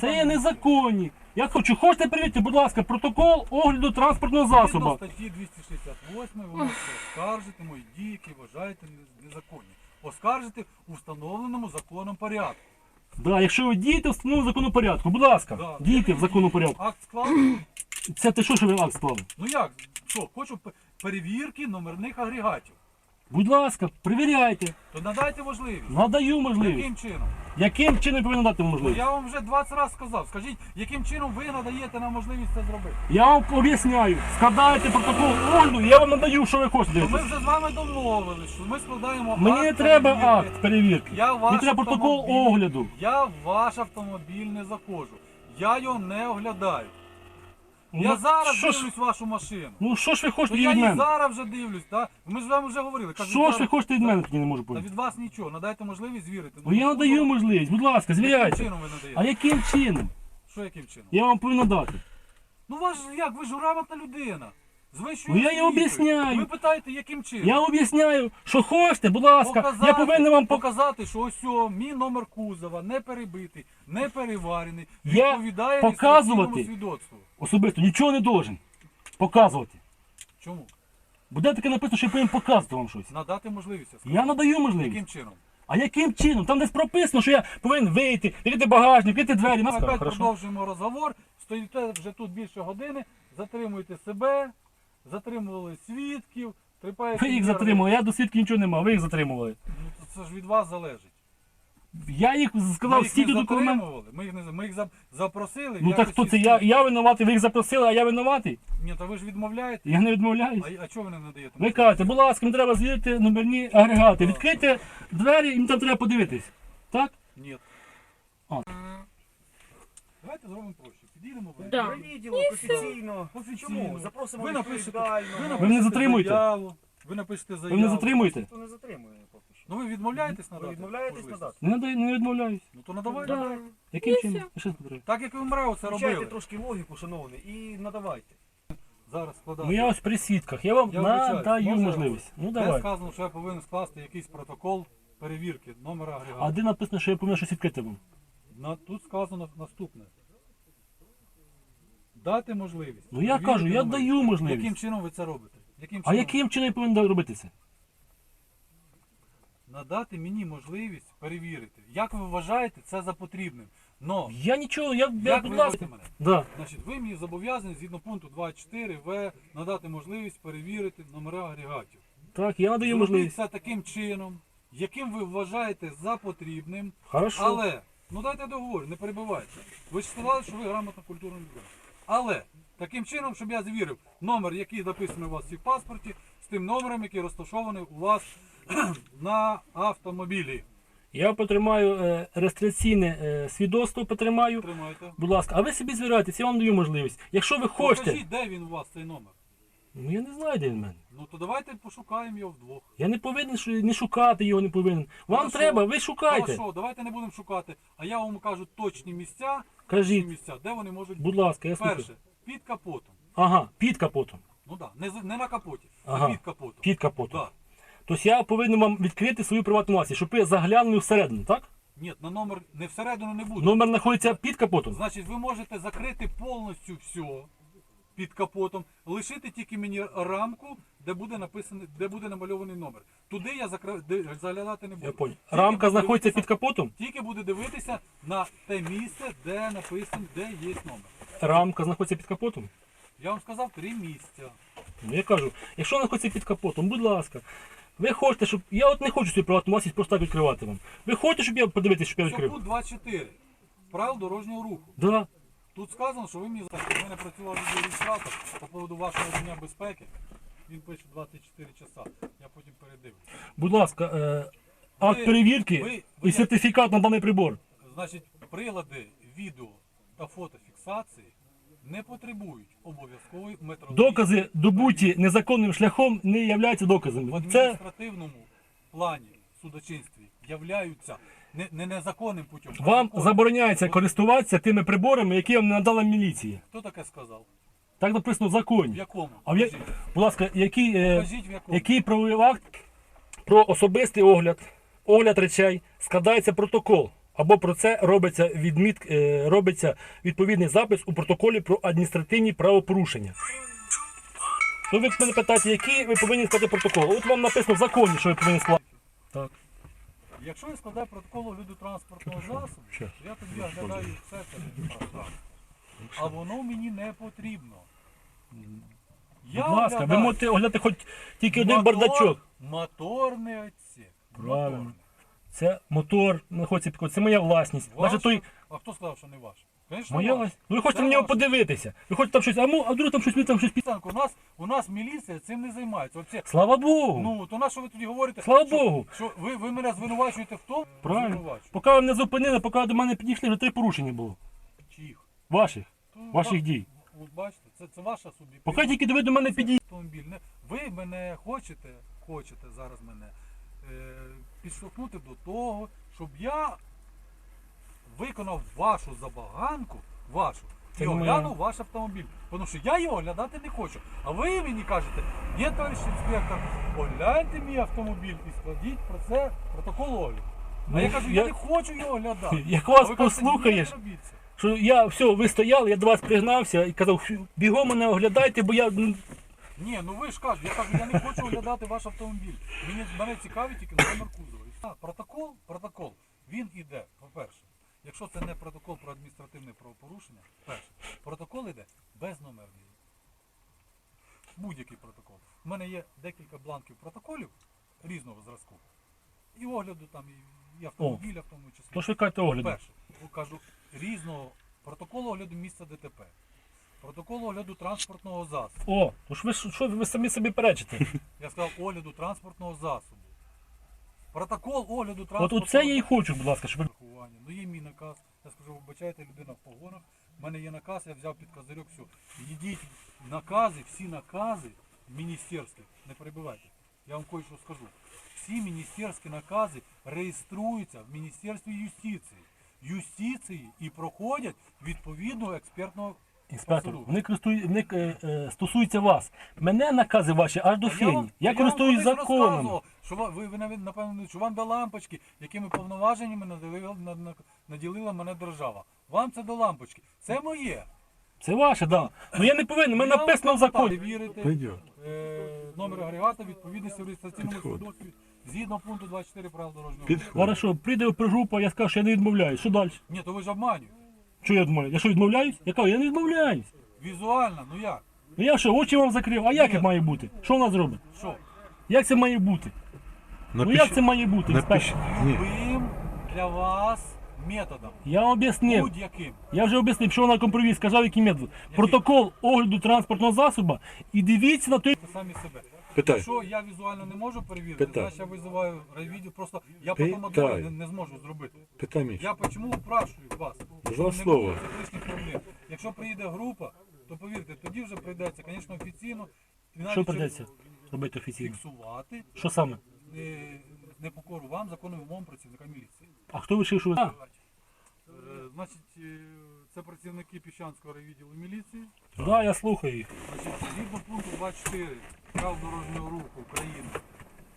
Це є незаконні. Я хочу, хочете перевірити, будь ласка, протокол огляду транспортного Згідно засобу. статті 268 ви можете оскаржити мої дії, які вважаєте незаконні. Оскаржити у встановленому законом порядку. Да, якщо ви дієте в встановленому закону порядку, будь ласка, Да. дійте в закону порядку. Акт складу. Це ти що, що ви акт склали? Ну як? Що, хочу пе- перевірки номерних агрегатів. Будь ласка, перевіряйте. То надайте можливість. Надаю можливість. Яким чином? Яким чином повинен дати можливість? я вам вже 20 разів сказав. Скажіть, яким чином ви надаєте нам можливість це зробити? Я вам об'ясняю. Складаєте протокол огляду, я вам надаю, що ви хочете. Ми вже з вами домовились, що ми складаємо Мені не акт треба перевірки. акт перевірки. Я ваш Мені треба протокол автомобіль. огляду. Я в ваш автомобіль не заходжу. Я його не оглядаю. Я Ну, зараз що ж- дивлюсь вашу машину. Ну що ж ви хочете я від і мене? зараз вже дивлюсь, так? Ми ж вам вже говорили. Кажу, Що ж ви зараз- хочете від мене, тоді не можу Та поняти. від вас нічого, надайте можливість звірити. Ну я надаю можливість, будь ласка, Яким звіряйте. чином ви надаєте? А яким чином? Що яким чином? Я вам повинен дати. Ну ваш як, ви ж грамотна людина. Ну, я їй об'ясняю. Ви питаєте, яким чином? Я об'ясняю, що хочете, будь ласка, я повинен вам показати. показати, що ось о, мій номер кузова не перебитий, не переварений, Я відповідає показувати. реєстраційному свідоцтву. Особисто нічого не должен показувати. Чому? Буде таке написано, що я повинен показувати вам щось. Надати можливість. я сказав. Я надаю можливість. Яким чином? А яким чином? Там десь прописано, що я повинен вийти, відкрити багажник, відкрити двері. Нас Опять хорошо. продовжуємо розговор. Стоїте вже тут більше години, затримуєте себе, затримували свідків. Ви їх нерви. затримали, я до свідки нічого не мав, ви їх затримували. Ну, то це ж від вас залежить. Я їх Ми сказав, їх стійте не документи. затримували, ми їх, не, ми їх за- запросили. Ну так хто це? Я, свідків. я винуватий, ви їх запросили, а я винуватий? Ні, то ви ж відмовляєте. Я не відмовляюсь. А, а чого ви не надаєте? Ви кажете, будь ласка, мені треба звірити номерні агрегати. Відкрийте двері, і мені там треба подивитись. Так? Ні. А. Давайте зробимо проще. Підійдемо в Да. Відділок офіційно. Офіційно. Чому? Запросимо Ви напишете, відповідально. ви Ви напишете мене затримуєте? заяву, ви напишете заяву. Ви мене затримуєте? Ніхто не затримує поки що. Ну ви відмовляєтесь Ви відмовляєтесь можливість? надати? Не, надаю, не відмовляюсь. Ну то надавай. Да. Яким чином? Ще. Так як ви МРЕО це Включайте робили. трошки логіку, шановний, і надавайте. Зараз складати. Ну я ось при свідках, я вам Я вибачаюсь, надаю можна можливість. Ну Де давай. сказано, що я повинен скласти якийсь протокол перевірки номера агрегату. А де написано, що я повинен щось відкрити вам? На, тут сказано наступне. Дати можливість. Ну, я кажу, я даю можливість. Яким чином ви це робите? Яким А чином? яким чином я повинен робити це? Надати мені можливість перевірити. Як ви вважаєте це за потрібним? Но, Я нічого, я, я як будь ви ласка. мене? Да. Значить, ви мені зобов'язані згідно пункту 2.4 В надати можливість перевірити номера агрегатів. Так, я надаю Зробіть можливість. це таким чином, яким ви вважаєте за потрібним. Хорошо. Але, ну дайте я договорю, не перебивайте. Ви ж сказали, що ви грамотно культурна людина. Але таким чином, щоб я звірив номер, який записаний у вас в паспорті, з тим номером, який розташований у вас на автомобілі. Я потримаю е, реєстраційне е, свідоцтво, потримаю. Тримайте. Будь ласка, а ви собі звіряєтесь, я вам даю можливість. Якщо ви хочете, Покажіть, де він у вас цей номер. Ну я не знаю, де він в мене. Ну то давайте пошукаємо його вдвох. Я не повинен що- не шукати його, не повинен. Вам Хорошо. треба, ви шукайте. Хорошо, давайте не будемо шукати, а я вам кажу точні місця, Кажіть. точні місця, де вони можуть Будь ласка, я слухаю. Перше, під капотом. Ага, під капотом. Ну так, да, не, з- не на капоті, Ага. а під капотом. Під капотом. Да. Тобто я повинен вам відкрити свою приватну власність, щоб ви заглянули всередину, так? Ні, на номер не всередину не буде. Номер знаходиться під капотом. Значить, ви можете закрити повністю все під капотом, лишити тільки мені рамку, де буде написаний, де буде намальований номер. Туди я закра... де- заглядати не буду. Я понял. Тільки Рамка буду знаходиться дивитися- під капотом. Тільки буде дивитися на те місце, де написано, де є номер. Рамка знаходиться під капотом. Я вам сказав три місця. Ну, я кажу, якщо вона знаходиться під капотом, будь ласка. Ви хочете, щоб. Я от не хочу свою приватну власність просто так відкривати вам. Ви хочете, щоб я подивитися, щоб я Це відкрив? пункт 24. Правил дорожнього руху. Да. Тут сказано, що ви мені в мене працював відеореєстратор по поводу вашого дня безпеки. Він пише 24 часа. Я потім передивлюсь. Будь ласка, е, акт Ви- перевірки ви- ви і сертифікат на даний прибор. Значить, прилади відео та фотофіксації не потребують обов'язкової метрології. Докази, добуті незаконним шляхом, не являються в доказами. Це адміністративному плані судочинстві являються не, не незаконним путем. а вам законним. забороняється користуватися тими приборами, які вам надала міліція. Хто таке сказав? Так написано в В законі. якому? А в я... Покажіть. Будь ласка, який, е, Покажіть в якому. який правовий акт про особистий огляд, огляд речей, складається протокол. або про це робиться відміт, е, робиться відповідний запис у протоколі про адміністративні правопорушення. Ну, ви мене питаєте, які ви повинні склати протокол. От вам написано в законі, що ви повинні склати. Так. Якщо я складаю протокол огляду транспортного засобу, то я тоді оглядаю все це пространство. А воно мені не потрібно. Я Будь ласка, ви оглядаю можете оглядати хоч тільки один мотор- бардачок. Моторний отсік. Правильно. Моторний. Це мотор, знаходиться під це моя власність. Ваш? Той А хто сказав, що не ваш? Моя. Ну ви хочете на нього подивитися. Ви хочете там щось, а а вдруг там щось ми там щось під. У нас, у нас міліція цим не займається. Оце, Слава Богу! ну, то на що ви тоді говорите? Слава що, Богу! Що ви, ви мене звинувачуєте в тому? Правильно. Звинувачую. Поки ви мене зупинили, поки ви до мене підійшли, вже три порушення було. Чиїх? Ваших. То Ваших ва- дій. От бачите, це, це ваша суб'єктивна. Поки тільки ви до мене підійшли. автомобіль. Не- Ви мене хочете, хочете зараз мене е, підштовхнути до того, щоб я виконав вашу забаганку, вашу, Це і не моя. оглянув ваш автомобіль. Тому що я його оглядати не хочу. А ви мені кажете, ні, товариш інспектор, огляньте мій автомобіль і складіть про це протокол огляду. А Ну, я кажу, я, я- не хочу його оглядати. Як А вас ви кажете, ні, послухаєш, не робіть це. що я все, ви стояли, я до вас пригнався і казав, «Фу, бігом мене оглядайте, бо я. ну, Ні, ну ви ж кажете, я кажу, я не хочу оглядати ваш автомобіль. Мені мене цікавить тільки номер кузова. А, протокол, протокол, він іде, по-перше, якщо це не протокол про адміністративне правопорушення, перше, протокол іде безномерний. Будь-який протокол. У мене є декілька бланків протоколів різного зразку. І огляду там, і, автомобіля в тому числі. То кажете огляду? По-перше, кажу, різного протоколу огляду місця ДТП. Протокол огляду транспортного засобу. О, то ж ви що ви самі собі перечите? Я сказав огляду транспортного засобу. Протокол огляду От оце я і хочу, будь ласка, щоб ви. Ну є мій наказ. Я скажу, вибачайте, людина в погонах. У мене є наказ, я взяв під козирьок все. Йдіть накази, всі накази міністерські, не перебивайте. Я вам кое-що скажу. Всі міністерські накази реєструються в Міністерстві юстиції. Юстиції і проходять відповідного експертного Інспектор, вони користують, вони е, е, стосуються вас. Мене накази ваші аж до я фені. вам- Я вам користуюсь колись розказував, Що ви, ви, ви навіть, напевно, що вам до лампочки, якими повноваженнями наділила, на- на- наділила мене держава. Вам це до лампочки. Це моє. Це ваше, так. Да. Ну я не повинен, мене Я написано в кажу, законі. Пойдет. е, номер агрегата відповідності в реєстраційному Підходить. свідоцтві згідно пункту 24 правил дорожнього руху. Підходить. Хорошо, прийде опергрупа, я скажу, що я не відмовляюсь. Що далі? Ні, то ви ж обманюєте. Що я відмовляюсь? Я що відмовляюсь? Я кажу, я не відмовляюсь. Візуально, ну як? Ну я що, очі вам закрив, а як Ні. це має бути? Що вона зробить? Що? Як це має бути? Ну як це має бути, Напиши. інспектор? Ні. Любим для вас методом. Я об'яснив. Будь-яким. Я вже об'яснив, що вона компроміс, сказав, який метод. Протокол огляду транспортного засобу і дивіться на той. Ви самі себе. Питай. Якщо я візуально не можу перевірити, Питай. значить я визиваю райвідділ, просто я Питай. потім одного не, не зможу зробити. Питай Міш. Я чому упрашую вас? За щоб не слово. було цих проблем. Якщо приїде група, то повірте, тоді вже прийдеться, звісно, офіційно. навіть Що щоб придеться робити офіційно? Фіксувати Що саме? е, непокору вам законним вимогам працівника міліції. А хто вирішив, що ви. А, Е, Значить, е, це працівники Піщанського райвідділу міліції. да, я слухаю їх. Значить, згідно пункту 24 прав дорожнього руху України,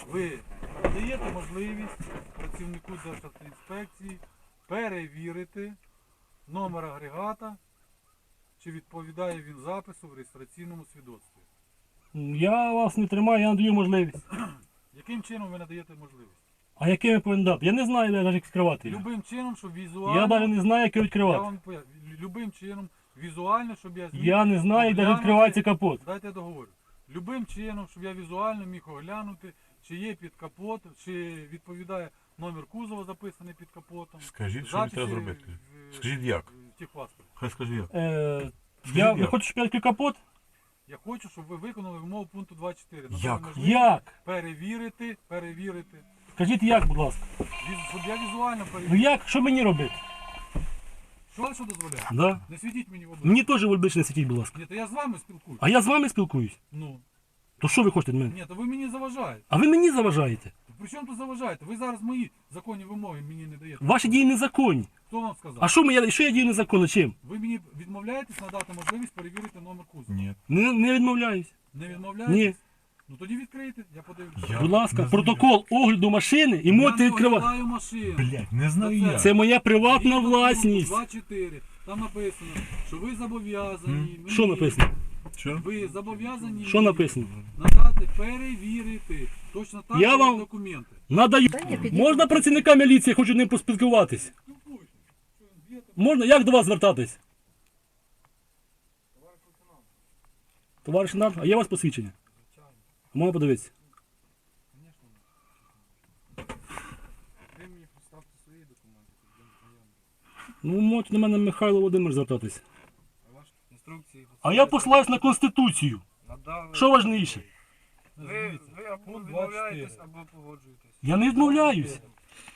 ви надаєте можливість працівнику Державтоінспекції перевірити номер агрегата, чи відповідає він запису в реєстраційному свідоцтві. Я вас не тримаю, я надаю можливість. Яким чином ви надаєте можливість? А яким я повинен дати? Я не знаю, де навіть як скривати. його. Любим чином, щоб візуально. Я навіть не знаю, як його Я відкривати. вам поясню. Любим чином, візуально, щоб я зміг Я не знаю, як оглянути- відкривається капот. Дайте я договорю. Любим чином, щоб я візуально міг оглянути, чи є під капот, чи відповідає номер кузова записаний під капотом. Скажіть, що записи треба зробити. в- Скажіть, як? в техпаспорті. Хай скажи як. Е, я, ви як? хочете, щоб я відкрив капот? Я хочу, щоб ви виконали вимогу пункту 24. Як? Можливість Як? Перевірити, перевірити. Скажіть як, будь ласка. Щоб я візуально Ну перевірив. як? Що мені робити? Що вам що дозволяє? Да? Не світіть мені в обличчя. Мені теж в обличчя не світіть, будь ласка. Ні, то я з вами спілкуюсь. А я з вами спілкуюсь. Ну. То що ви хочете від мене? Ні, то ви мені заважаєте. А ви мені заважаєте. При чому тут заважаєте? Ви зараз мої законні вимоги мені не даєте. Ваші дії незаконні. Хто вам сказав? А що ми, я, що я дію незаконно? Чим? Ви мені відмовляєтесь надати можливість перевірити номер кузова? Ні. Не, не відмовляюсь. Не відмовляєтесь? Ні. Ну тоді відкрийте, я подивлюся. Будь ласка, протокол огляду машини і можете Я не відкривати. оглядаю машину. Блять, не знаю Це- я. Це моя приватна власність. 2.4. Там написано, що ви зобов'язані. мені- Що написано? Що? Ви зобов'язані Що написано? надати перевірити. Точно так Я як вам- документи. Надаю. Можна працівника міліції, хочу ним поспілкуватись. Можна? Як до вас звертатись? Товариш лейтенант, а є у вас посвідчення? Можна подивитися? Ви мені представте свої документи, тоді знайомі. Ну, можете до мене Михайло Володимир звертатись. А ваші інструкції... А я посилаюсь на Конституцію. Надали. Що важніше? Ви, ви або пункт відмовляєтесь, або погоджуєтесь. Я не відмовляюсь.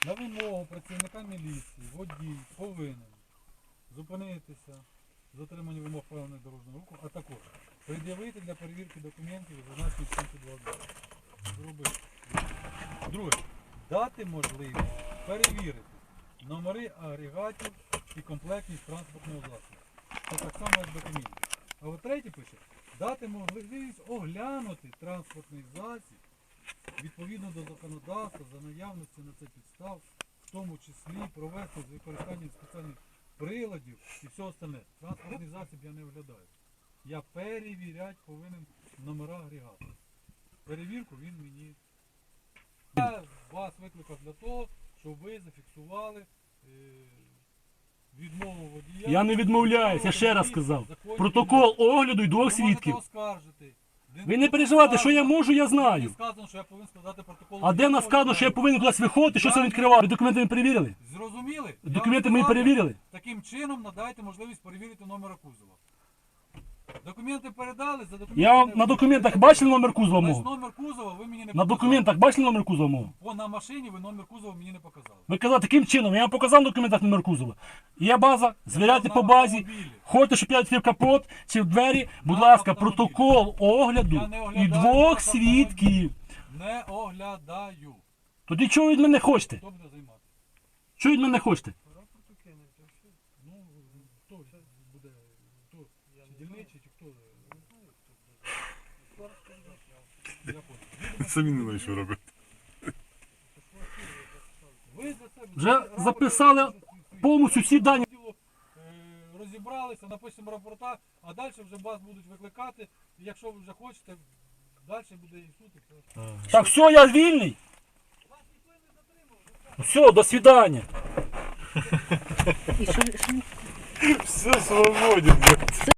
На вимогу працівника міліції водій повинен зупинитися, затримання вимог правильного дорожнього руху, а пред'явити для перевірки документів зазначені в пункті 22. Зробити. Друге. Дати можливість перевірити номери агрегатів і комплектність транспортного засобу. Це так само як документів. А от третє пише, дати можливість оглянути транспортний засіб відповідно до законодавства за наявності на це підстав, в тому числі провести з використанням спеціальних приладів і все остальне. Транспортний засіб я не оглядаю. Я перевіряти повинен номера агрегату. Перевірку він мені. Я вас викликав для того, щоб ви зафіксували е, відмову водія. Я не відмовляюсь, я ще раз сказав. Протокол огляду і двох Ви можете свідків. оскаржити. Де Ви не переживайте, що я можу, я Мені знаю. сказано, що я повинен складати протокол. А де нас сказано, що я повинен кудись виходити, що це відкривати? Ви документи не перевірили? Зрозуміли? Я Документи сказав, перевірили? Таким чином надайте можливість перевірити номер кузова. Документи передали, за документи... Я вам на документах бачили номер кузова мого? номер кузова ви мені не На показали. документах бачили номер кузова мого? По на машині ви номер кузова мені не показали. Ви казали, таким чином, я вам показав на документах номер кузова. Є база, звіряйте по базі, автомобілі. хочете, щоб я відкрив капот чи в двері, будь На ласка, автомобілі. протокол огляду Я не і оглядаю двох автомобіль. свідків. Не оглядаю. Тоді чого від мене хочете? Хто буде займати? Що від мене хочете? Ну, хто буде? Хто? Чи дільничий, чи хто? Я понял. Самі не знаю, що робити. Вже записали повністю всі дані. Е, Розібралися, напишемо рапорта, а далі вже вас будуть викликати. І Якщо ви вже хочете, далі буде і суд, і все. Так, все, я вільний. Все, до свидання. Все свободен, блядь.